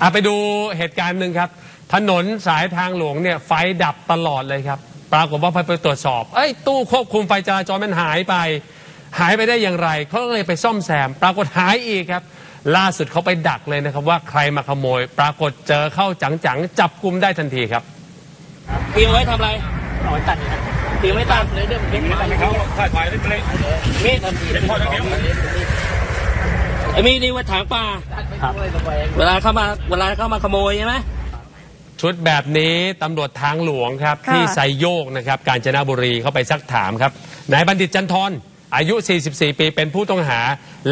อะไปดูเหตุการณ์หนึ่งครับ ถนนสายทางหลวงเนี่ยไฟดับตลอดเลยครับ ปรากฏว่าพอไปตรวจสอบเอ้ยตู้ควบคุมไฟจราจรมันหายไป หายไปได้อย่างไรเขาก็เลยไปซ่อมแซม ปรากฏหายอีกครับ ล่าสุดเขาไปดักเลยนะครับว่าใครมาขโมย ปรากฏเจอเข้าจังๆจับกุมได้ทันทีครับเตรียมไว้ทำอะไรเอาไว้ตัดเตรียมไว้ตัดเลยเรื่องเด็กไม้เขาถ่ายถ่ายได้เลยมีดไอ้มีดนี่ไว่าถางป่า เวลาเข้ามาเวลาเข้ามาขโมยใช่ไหมชุดแบบนี้ตำรวจทางหลวงครับค่ะที่ไซโยกนะครับ กาญจนบุรีเข้าไปซักถามครับนายบัณฑิตจันทรอายุ 44 ปี เป็นผู้ต้องหา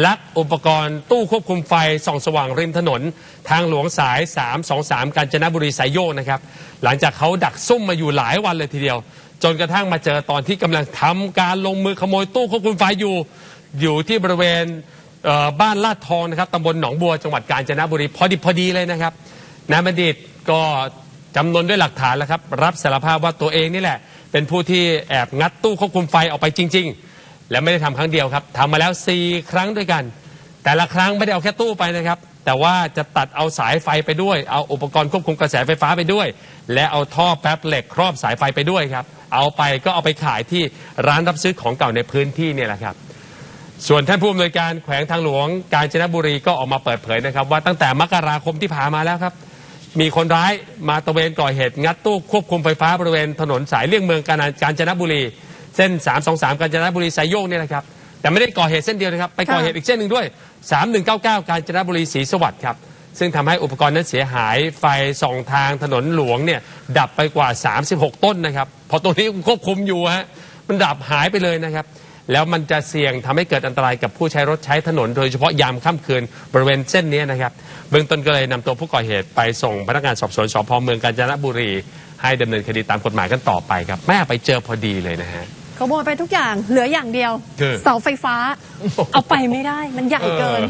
ลักอุปกรณ์ตู้ควบคุมไฟส่องสว่างริมถนน ทางหลวงสาย 323 กาญจนบุรีไซโยกนะครับ หลังจากเขาดักซุ่มมาอยู่หลายวันเลยทีเดียว จนกระทั่งมาเจอตอนที่กำลังทำการลงมือขโมยตู้ควบคุมไฟอยู่ อยู่ที่บริเวณ เอ่อบ้านลาดทองนะครับตำบลหนองบัวจังหวัดกาญจนบุรีพอดีพอดีเลยนะครับนายบัณฑิตก็จำนวนด้วยหลักฐานแล้วครับรับสารภาพว่าตัวเองนี่แหละ เป็นผู้ที่แอบงัดตู้ควบคุมไฟออกไปจริง ๆ และไม่ได้ทำครั้งเดียวครับทำมาแล้ว 4 ครั้งด้วยกัน แต่ละครั้งไม่ได้เอาแค่ตู้ไปนะครับ แต่ว่าจะตัดเอาสายไฟไปด้วย เอาอุปกรณ์ควบคุมกระแสไฟฟ้าไปด้วย และเอาท่อแป๊บเหล็กครอบสายไฟไปด้วยครับเอาไปก็เอาไปขายที่ร้านรับซื้อของเก่าในพื้นที่เนี่ยแหละครับ ส่วนท่านผู้อำนวยการแขวงทางหลวงกาญจนบุรีก็ออกมาเปิดเผยนะครับ ว่าตั้งแต่มกราคมที่ผ่านมาแล้วครับ มีคนร้ายมาตะเวนก่อเหตุงัดตู้ควบคุมไฟฟ้าบริเวณถนนสายเลี่ยงเมืองกาญจนบุรี เส้น 323 กาญจนบุรีสายโยกนี่ยนะครับแต่ไม่ได้ก่อเหตุเส้นเดียวนะครับ ไปก่อเหตุอีกเส้นหนึ่งด้วย 3199 กาญจนบุรีศรีสวัสดิ์ครับ ซึ่งทำให้อุปกรณ์นั้นเสียหายไฟส่องทางถนนหลวงเนี่ยดับไปกว่า 36 ต้นนะครับพอตรงนี้ควบคุมอยู่ฮะมันดับหายไปเลยนะครับ แล้วมันจะเสี่ยงทำให้เกิดอันตรายกับผู้ใช้รถใช้ถนน โดยเฉพาะยามค่ำคืนบริเวณเส้นนี้นะครับ เบื้องต้นก็เลยนำตัวผู้ก่อเหตุไปส่งพนักงานสอบสวนสพเมืองกาญจนบุรี ให้ดำเนินคดีตามกฎหมายกันต่อไปครับ แม่ไปเจอพอดีเลยนะฮะ ขโมยไปทุกอย่างเหลืออย่างเดียว คือ เสาไฟฟ้า เอาไปไม่ได้มันใหญ่เกิน